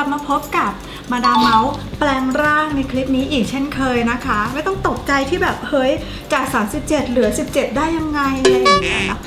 ลับมาพบกับมาดามเมาส์แปลงร่างในคลิปนี้อีกเช่นเคยนะคะ ไม่ต้องตกใจที่แบบเฮ้ยจาก 37 เหลือ 17 ได้ยังไงอะไรอย่างเงี้ยนะ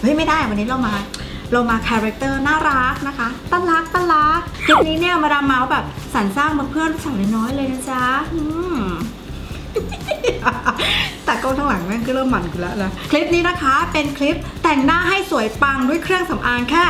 เฮ้ยไม่ได้วันนี้เรามาเรามาคาแรคเตอร์น่ารักนะคะต้นรักต้นรักคลิปนี้เนี่ยมาดามเมาส์แบบสรรสร้างมาเพื่อนลูกสาวน้อยเลยนะจ๊ะแต่กล้องข้างหลังแม่งก็เริ่มหมันกูแล้วนะคลิปนี้นะคะเป็นคลิปแต่งหน้าให้สวยปังด้วยเครื่องสำอางแค่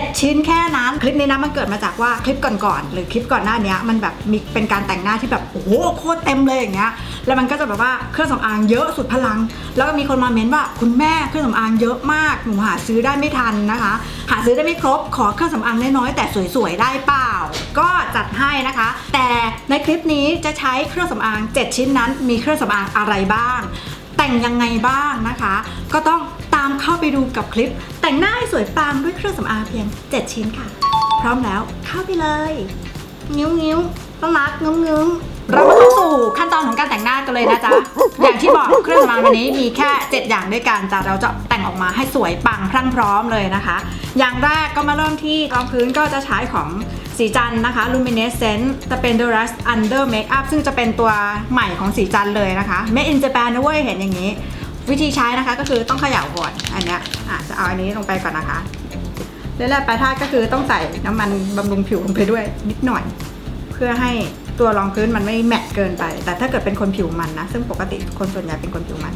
7 ชิ้นแค่นั้น คลิปนี้นะมันเกิดมาจากว่าคลิปก่อนๆหรือคลิปก่อนหน้านี้มันแบบมีเป็นการแต่งหน้าที่แบบโอ้โหโคตรเต็มเลยอย่างเงี้ยแล้วมันก็จะแบบว่าเครื่องสำอางเยอะสุดพลัง แล้วก็มีคนมาเม้นว่าคุณแม่เครื่องสำอางเยอะมากหนูหาซื้อได้ไม่ทันนะคะ หาซื้อได้ไม่ครบขอเครื่องสำอางน้อยๆแต่สวยๆได้เปล่า ก็จัดให้นะคะ แต่ในคลิปนี้จะใช้เครื่องสำอาง 7 ชิ้นนั้น มีเครื่องสำอางอะไรบ้าง แต่งยังไงบ้างนะคะ ก็ต้องามเข้าไปดูกับคลิป แต่งหน้าให้สวยปังด้วยเครื่องสำอางเพียง 7 ชิ้นค่ะ พร้อมแล้วเข้าไปเลยนิ้วนิ้วต้องรักงึ้มงึ้มเรามาเข้าสู่ขั้นตอนของการแต่งหน้ากันเลยนะจ๊ะ อย่างที่บอกเครื่องสำอางวันนี้มีแค่ 7 อย่างด้วยกันจ้ะเราจะแต่งออกมาให้สวยปังพรั่งพร้อมเลยนะคะ อย่างแรกก็มาเริ่มที่รองพื้นก็จะใช้ของสีจันนะคะ Luminescent Splendorous Under Makeup ซึ่งจะเป็นตัวใหม่ของสีจันเลยนะคะ Made in Japan นะเว้ยเห็นอย่างนี้ วิธีใช้นะคะก็คือต้องเขย่าก่อนอันเนี้ยอะจะเอาอันนี้ลงไปก่อนนะคะแล้วแรกปลายทางก็คือต้องใส่น้ำมันบำรุงผิวลงไปด้วยนิดหน่อย เพื่อให้ตัวรองพื้นมันไม่แมตต์เกินไป แต่ถ้าเกิดเป็นคนผิวมันนะซึ่งปกติคนส่วนใหญ่เป็นคนผิวมัน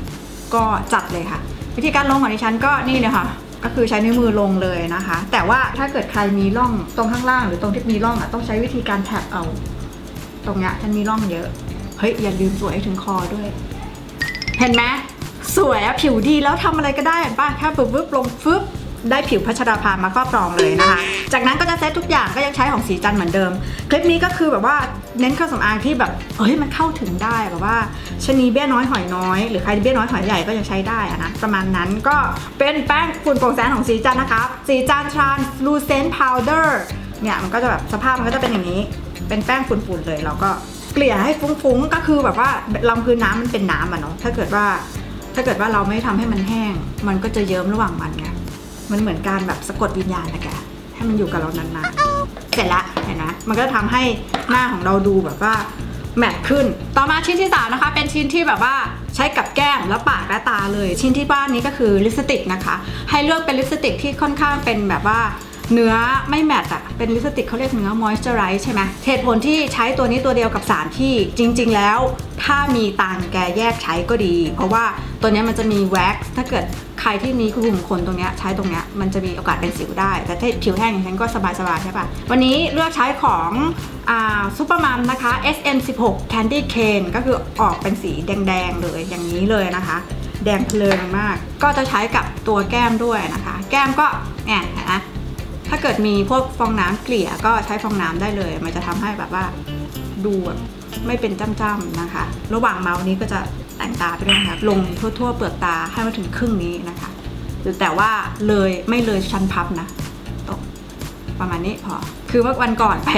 ก็จัดเลยค่ะ วิธีการลงของดิฉันก็นี่เลยค่ะก็คือใช้นิ้วมือลงเลยนะคะ แต่ว่าถ้าเกิดใครมีร่องตรงข้างล่าง หรือตรงที่มีร่องอะต้องใช้วิธีการแท็บเอา ตรงเนี้ยฉันมีร่องเยอะเฮ้ยอย่าลืมสวยให้ถึงคอด้วย เห็นไหม สวยอะผิวดีแล้วทำอะไรก็ได้เห็นป่ะแค่ปึ๊บปึ๊บลงฟึบได้ผิวพัชราภามาครอบครองเลยนะคะ จากนั้นก็จะเซตทุกอย่างก็ยังใช้ของสีจันเหมือนเดิม คลิปนี้ก็คือแบบว่าเน้นเครื่องสำอางที่แบบเฮ้ยมันเข้าถึงได้แบบว่าชนีเบี้ยน้อยหอยน้อย หรือใครเบี้ยน้อยหอยใหญ่ก็ยังใช้ได้นะประมาณนั้นก็เป็นแป้งฝุ่นโปร่งแสงของสีจันนะคะสีจันทร์ translucent powder เนี่ยมันก็จะแบบสภาพมันก็จะเป็นอย่างนี้ เป็นแป้งฝุ่นๆเลยเราก็เกลี่ยให้ฟุ้งๆก็คือแบบว่าลำพื้นน้ำมันเป็นน้ำอะเนาะถ้าเกิดว่า ถ้าเกิดว่าเราไม่ทำให้มันแห้ง มันก็จะเยิ้มระหว่างมันไงมันเหมือนการแบบสะกดวิญญาณนะแกให้มันอยู่กับเรานานๆเสร็จละเห็นไหมมันก็จะทำให้หน้าของเราดูแบบว่าแมทขึ้น ต่อมาชิ้นที่สามนะคะ เป็นชิ้นที่แบบว่าใช้กับแก้มและปากและตาเลย ชิ้นที่บ้านนี้ก็คือลิปสติกนะคะ ให้เลือกเป็นลิปสติกที่ค่อนข้างเป็นแบบว่า เนื้อไม่แมตต์อะเป็นลิปสติกเขาเรียกเนื้อมอยส์เจอไรส์ใช่ไหมเหตุผลที่ใช้ตัวนี้ตัวเดียวกับสารที่จริง ๆ แล้ว ถ้ามีตังแกแยกใช้ก็ดี เพราะว่าตัวนี้มันจะมีแว็กซ์ถ้าเกิดใครที่มีกลุ่มขนตรงนี้ใช้ตรงนี้มันจะมีโอกาสเป็นสิวได้ แต่ถ้าผิวแห้งอย่างฉันก็สบายๆใช่ปะวันนี้เลือกใช้ของซูเปอร์มัมนะคะ SN16 Candy Cane ก็คือออกเป็นสีแดงๆเลยอย่างนี้เลยนะคะ แดงเพลิงมาก ก็จะใช้กับตัวแก้มด้วยนะคะ แก้มก็แอนนะ ถ้าเกิดมีพวกฟองน้ำเกลี่ยก็ใช้ฟองน้ำได้เลย มันจะทำให้แบบว่าดูแบบไม่เป็นจ้ำๆนะคะ ระหว่างเมาส์นี้ก็จะแต่งตาไปด้วยนะคะลงทั่ว ๆ เปลือกตาให้มาถึงครึ่งนี้นะคะหรือแต่ว่าเลยไม่เลยชั้นพับนะตกประมาณนี้พอ คือเมื่อวันก่อนไป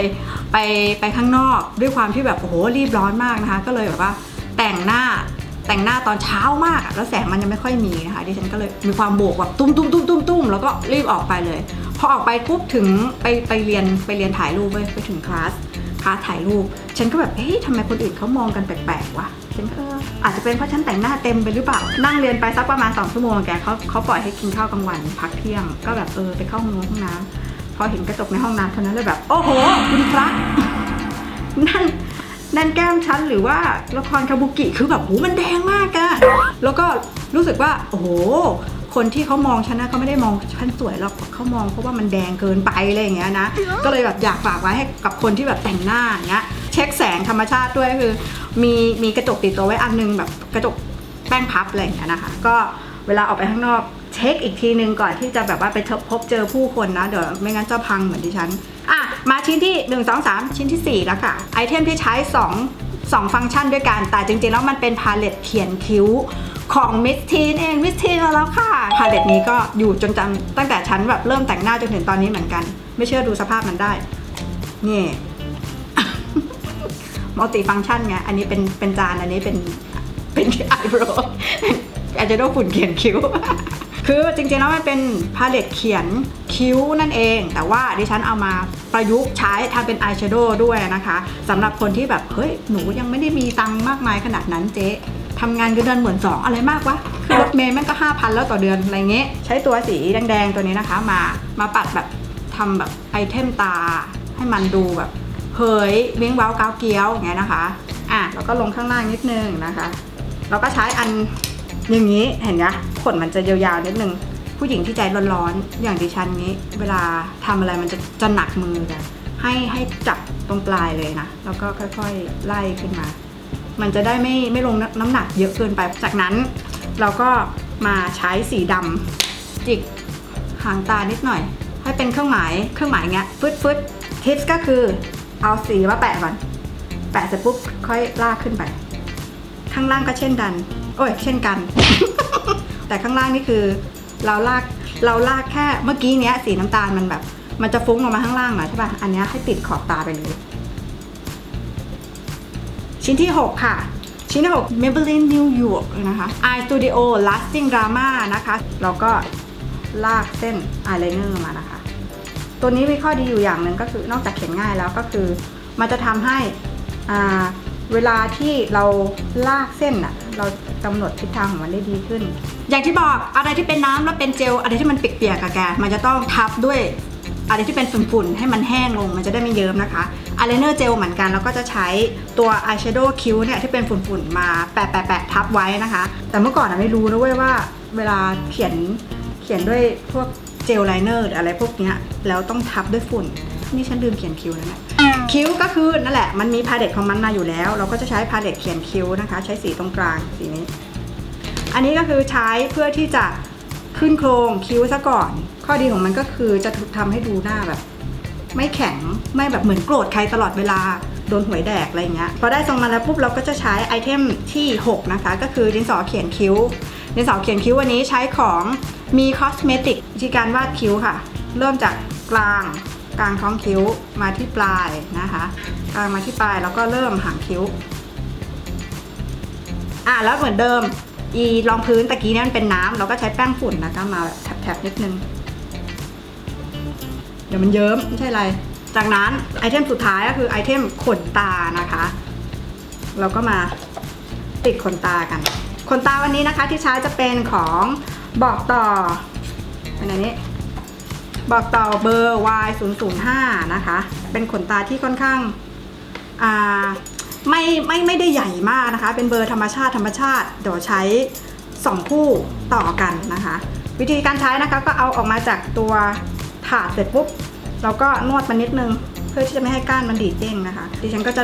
ไปไปข้างนอกด้วยความที่แบบโอ้โหรีบร้อนมากนะคะ ก็เลยแบบว่าแต่งหน้าแต่งหน้าตอนเช้ามากแล้วแสงมันยังไม่ค่อยมีนะคะดิฉันก็เลยมีความโบกแบบตุ้มตุ้มตุ้มตุ้มตุ้มแล้วก็รีบออกไปเลย พอออกไปปุ๊บถึงไปไปเรียนไปเรียนถ่ายรูปเว้ยไปถึงคลาสคลาสถ่ายรูป ฉันก็แบบเฮ้ยทำไมคนอื่นเขามองกันแปลกๆวะฉันก็เอออาจจะเป็นเพราะฉันแต่งหน้าเต็มไปหรือเปล่า นั่งเรียนไปสักประมาณสองชั่วโมงแกเขาเขาปล่อยให้กินข้าวกลางวัน พักเที่ยง ก็แบบเออไปเข้าห้องน้ำห้องน้ำพอเห็นกระจกในห้องน้ำเท่านั้นเลยแบบ โอ้โหคุณพระนั่นนั่นแก้มฉันหรือว่าละครคาบุกิคือแบบโหมันแดงมากอะแล้วก็รู้สึกว่า โอ้โห คนที่เขามองฉันนะเขาไม่ได้มองฉันสวยหรอกเขามองเพราะว่ามันแดงเกินไปอะไรอย่างเงี้ยนะ ก็เลยแบบอยากฝากไว้ให้กับคนที่แบบแต่งหน้าอย่างเงี้ยเช็คแสงธรรมชาติด้วยคือ มีมีกระจกติดตัวไว้อันนึงแบบกระจกแป้งพับอะไรอย่างเงี้ยนะคะ ก็เวลาออกไปข้างนอกเช็คอีกทีนึงก่อนที่จะแบบว่าไปพบเจอผู้คนนะ เดี๋ยวไม่งั้นจะพังเหมือนดิฉัน อะ มาชิ้นที่ 1 2 3 ชิ้นที่ 4 แล้วค่ะ ไอเทมที่ใช้ 2 2 ฟังก์ชันด้วยกัน แต่จริงๆ แล้วมันเป็นพาเลตเขียนคิ้ว ของมิสทีนเองมิสทีนมาแล้วค่ะ พาเลตนี้ก็อยู่จนจำตั้งแต่ฉันแบบเริ่มแต่งหน้าจนถึงตอนนี้เหมือนกัน ไม่เชื่อดูสภาพมันได้ นี่มัลติฟังก์ชันไง อันนี้เป็นเป็นจาน อันนี้เป็นเป็นไอโบรอาจจะต้องฝุ่นเขียนคิ้ว คือจริงๆแล้วมันเป็นพาเลตเขียนคิ้วนั่นเอง แต่ว่าดิฉันเอามาประยุกต์ใช้ทำเป็นอายแชโดว์ด้วยนะคะสำหรับคนที่แบบ เฮ้ย หนูยังไม่ได้มีตังค์มากมายขนาดนั้นเจ๊ ทำงานเงินเดือนเหมือนสองอะไรมากวะคือรถเมย์แม่งก็ห้าพันแล้วต่อเดือนอะไรเงี้ยใช้ตัวสีแดงๆตัวนี้นะคะ มามาปัดแบบทำแบบไอเทมตา ให้มันดูแบบเฮ้ยเว้งว้าวก้าวเกี้ยวอย่างเงี้ยนะคะอะแล้วก็ลงข้างล่างนิดนึงนะคะ เราก็ใช้อันอย่างนี้เห็นไหมขนมันจะยาวๆนิดนึงผู้หญิงที่ใจร้อนๆอย่างดิฉันนี้ เวลาทำอะไรมันจะจะหนักมือกันให้ให้จับตรงปลายเลยนะ แล้วก็ค่อยๆไล่ขึ้นมา มันจะได้ไม่ไม่ลงน้ำหนักเยอะเกินไป จากนั้นเราก็มาใช้สีดำจิกหางตานิดหน่อย ให้เป็นเครื่องหมายเครื่องหมายเงี้ยฟึดฟึดทิปก็คือเอาสีมาแปะก่อน แปะเสร็จปุ๊บค่อยลากขึ้นไป ข้างล่างก็เช่นกัน โอ้ย เช่นกัน แต่ข้างล่างนี่คือ เราลากเราลากแค่เมื่อกี้เนี้ยสีน้ำตาลมันแบบ มันจะฟุ้งลงมาข้างล่างเหรอใช่ป่ะอันนี้ให้ติดขอบตาไปเลย ชิ้นที่ 6 ค่ะ ชิ้นที่ 6 Maybelline New York นะคะ Eye Studio Lasting Drama นะคะ เราก็ลากเส้น eyeliner มานะคะ ตัวนี้มีข้อดีอยู่อย่างหนึ่งก็คือนอกจากเขียนง่ายแล้วก็คือ มันจะทำให้เวลาที่เราลากเส้นอะเรากำหนดทิศทางของมันได้ดีขึ้น อย่างที่บอกอะไรที่เป็นน้ำแล้วเป็นเจลอะไรที่มันเปียกๆอะแกมันจะต้องทับด้วย อะไรที่เป็นฝุ่นๆให้มันแห้งลงมันจะได้ไม่เยิ้มนะคะอายไลเนอร์เจลเหมือนกันแล้วก็จะใช้ตัวอายแชโดว์คิ้วเนี่ยที่เป็นฝุ่นๆมาแปะๆๆทับไว้นะคะ แต่เมื่อก่อนอะไม่รู้นะเว้ยว่า เวลาเขียนเขียนด้วยพวกเจลไลเนอร์ออะไรพวกเนี้ยแล้วต้องทับด้วยฝุ่นนี่ฉันลืมเขียนคิ้วแล้วนะคิ้วก็คือนั่นแหละมันมีพาเลตของมันมาอยู่แล้ว เราก็จะใช้พาเลตเขียนคิ้วนะคะ ใช้สีตรงกลางสีนี้ อันนี้ก็คือใช้เพื่อที่จะขึ้นโครงคิ้วซะก่อน ข้อดีของมันก็คือจะถูกทำให้ดูหน้าแบบ ไม่แข็งไม่แบบเหมือนโกรธใครตลอดเวลาโดนหวยแดกอะไรเงี้ยพอได้ทรงมาแล้วปุ๊บเราก็จะใช้ไอเทมที่ 6 นะคะ ก็คือดินสอเขียนคิ้วดินสอเขียนคิ้ววันนี้ใช้ของมีคอสเมติกวิธีการวาดคิ้วค่ะ เริ่มจากกลางกลางท้องคิ้วมาที่ปลายนะคะกลางมาที่ปลายแล้วก็เริ่มหางคิ้วอะแล้วเหมือนเดิม อีรองพื้นตะกี้นี่มันเป็นน้ำเราก็ใช้แป้งฝุ่นนะคะมาแบบแถบๆนิดนึง เดี๋ยวมันเยิ้มไม่ใช่อะไร จากนั้นไอเทมสุดท้ายก็คือไอเทมขนตานะคะ เราก็มาติดขนตากันขนตาวันนี้นะคะที่ใช้จะเป็นของบอกต่อเป็นอันนี้ บอกต่อเบอร์ Y 0 0 5นะคะ เป็นขนตาที่ค่อนข้างอ่าไม่ไม่ไม่ได้ใหญ่มากนะคะ เป็นเบอร์ธรรมชาติธรรมชาติเดี๋ยวใช้ 2 คู่ต่อกันนะคะ วิธีการใช้นะคะก็เอาออกมาจากตัว ถาดเสร็จปุ๊บเราก็นวดมันนิดนึง เพื่อที่จะไม่ให้ก้านมันดีเด้งนะคะ ดิฉันก็จะ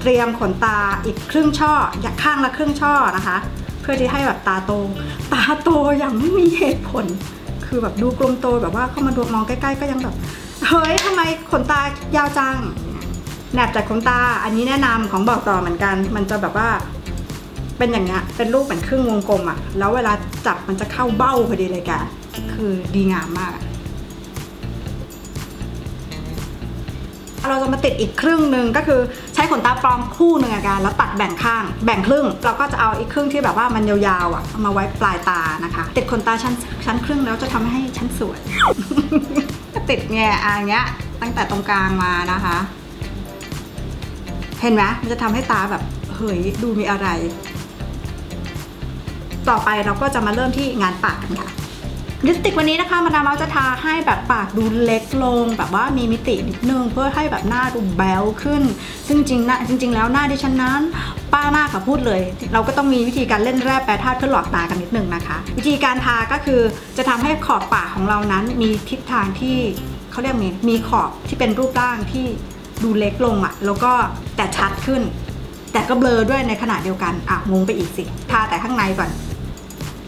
เตรียมขนตาอีกครึ่งช่ออยากข้างละครึ่งช่อนะคะ เพื่อที่ให้แบบตาโต ตาโตอย่างไม่มีเหตุผล คือแบบดูกลมโตแบบว่าเข้ามาดูมองใกล้ๆก็ยังแบบเฮ้ยทำไมขนตายาวจังแหนบจากขนตาอันนี้แนะนำของบอกต่อเหมือนกัน มันจะแบบว่าเป็นอย่างเงี้ยเป็นรูปเหมือนครึ่งวงกลมอะแล้วเวลาจับมันจะเข้าเบ้าพอดีเลยแกคือดีงามมาก เราจะมาติดอีกครึ่งหนึ่งก็คือใช้ขนตาปลอมคู่หนึ่งอะกันแล้วตัดแบ่งข้าง แบ่งครึ่ง เราก็จะเอาอีกครึ่งที่แบบว่ามันยาวๆอะมาไว้ปลายตานะคะ ติดขนตาชั้นชั้นครึ่งแล้วจะทำให้ชั้นสวยติดแง่อะอย่างเงี้ยตั้งแต่ตรงกลางมานะคะ เห็นไหมมันจะทำให้ตาแบบเฮ้ยดูมีอะไร ต่อไปเราก็จะมาเริ่มที่งานปากกันค่ะ ลิปสติกวันนี้นะคะมาดามเราจะทาให้แบบปากดูเล็กลง แบบว่ามีมิตินิดนึงเพื่อให้แบบหน้าดูแบลขึ้น ซึ่งจริงนะจริง ๆ แล้วหน้าดิฉันนั้นป้ามากค่ะพูดเลย เราก็ต้องมีวิธีการเล่นแร่แปรธาตุเพื่อหลอกตากันนิดนึงนะคะ วิธีการทาก็คือจะทำให้ขอบปากของเรานั้นมีทิศทางที่เขาเรียกมีมีขอบที่เป็นรูปร่างที่ดูเล็กลงอะแล้วก็แต่ชัดขึ้น แต่ก็เบลอด้วยในขณะเดียวกันอะงงไปอีกสิทาแต่ข้างในก่อน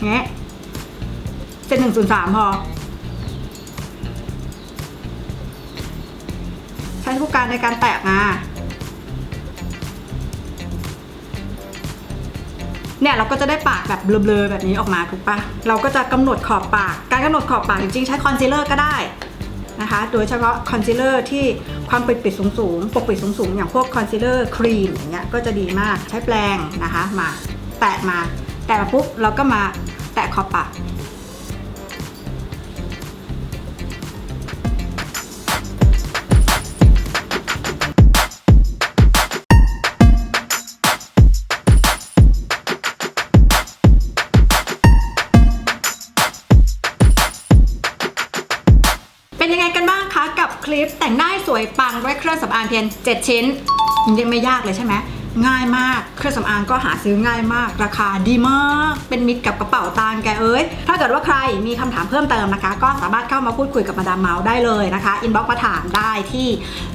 แงะ เส้นหนึ่งศูนย์สามพอ ใช้ผู้การในการแตะมาเนี่ยเราก็จะได้ปากแบบเบลอๆแบบนี้ออกมาถูกปะเราก็จะกำหนดขอบปาก การกำหนดขอบปากจริงๆใช้คอนซีลเลอร์ก็ได้นะคะ โดยเฉพาะคอนซีลเลอร์ที่ความปิดปิดสูงๆ ปกปิดสูงๆ อย่างพวกคอนซีลเลอร์ครีมอย่างเงี้ยก็จะดีมาก ใช้แปรงนะคะมาแตะมา แตะมาปุ๊บเราก็มาแตะขอบปาก พียง 7 ชิ้นยังไม่ยากเลยใช่ไหมง่ายมาก เครื่องสำอางก็หาซื้อง่ายมาก ราคาดีมาก เป็นมิตรกับกระเป๋าตังค์แกเอ้ย ถ้าเกิดว่าใครมีคำถามเพิ่มเติมนะคะ ก็สามารถเข้ามาพูดคุยกับมาดามเมาส์ได้เลยนะคะ อินบ็อกมาถามได้ที่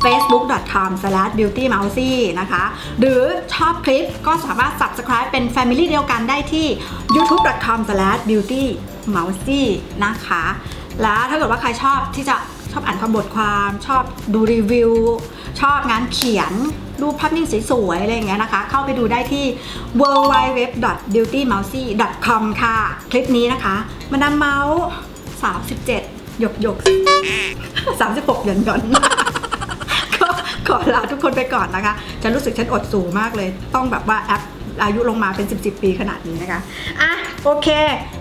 facebook.com/beautymousy นะคะ หรือชอบคลิปก็สามารถ subscribe เป็น Family เดียวกันได้ที่ youtube.com/beautymousy นะคะ แล้วถ้าเกิดว่าใครชอบที่จะ อบอ่านคำบทความชอบดูรีวิว ชอบงานเขียนรูปภาพนิ่งสวยๆ อะไรอย่างเงี้ยนะคะ เข้าไปดูได้ที่ www.beautymousy.com ค่ะ คลิปนี้นะคะ มาดามเมาส์37 หยกหยก36หย่อนหย่อนก็ขอลาทุกคนไปก่อนนะคะฉันรู้สึกฉันอดสูงมากเลย ต้องแบบว่าแอปอายุลงมาเป็น 10 10 ปีขนาดนี้นะคะ อะ โอเค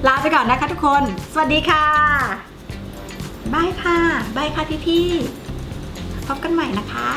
ลาไปก่อนนะคะทุกคน สวัสดีค่ะ บายค่ะบายค่ะพี่พี่พบกันใหม่นะคะ